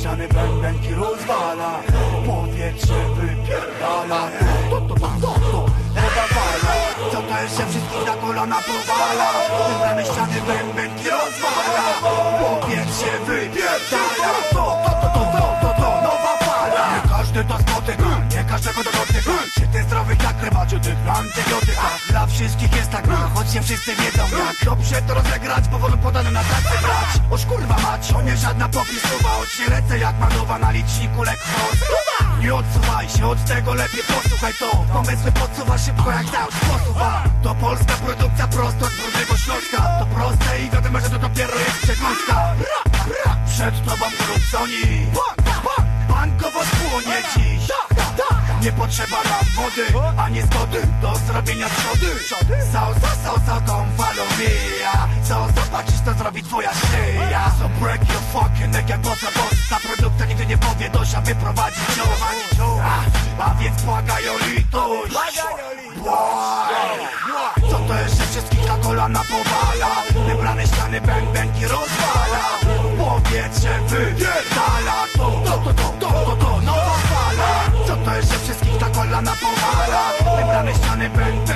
ściany bębenki rozwala. Powietrze wypierdala. To, to, to, to, to, Ewa wala Co to jest, że wszystkich na kolana powala? Wybrane ściany bębenki rozwala. Powietrze wypierdala. To, to, to, to, to, to, to Nowa fala. Nie każdy to spotyka Nie każdego to dotyka. Czy ty zdrowy jak ryba, czy ty antybiotyka. Dla wszystkich jest tak, choć nie wszyscy wiedzą jak. Dobrze to rozegrać, powolu podane na brać Oż kurwa mać, to nie żadna popisowa. Choć nie lecę jak manowa na liczniku lekko. Nie odsuwaj się od tego, lepiej posłuchaj to. Pomysły podsuwa szybko jak dał sposuwa To polska produkcja prosto z brudnego Śląska. To proste i wiadomo, że to dopiero jest przekąska. Przed tobą króconi Bankowo spłonie dziś. Nie potrzeba nam wody Ani zgody do zrobienia trzody Sausa, sausa, tą falą mija co? Zobaczysz to zrobi twoja szyja So break your fucking neck jak mocna Ta produkta nigdy nie powie dość, aby prowadzić ją no, a, a więc błagaj o litość. Co to jeszcze wszystkich na kolana powala? Wybrane ściany bęk bęki rozwala. Powietrze wypierdala To, to, to, to, to, to, nowa fala. Co to jeszcze wszystkich na kolana powala? Wybrane ściany bęk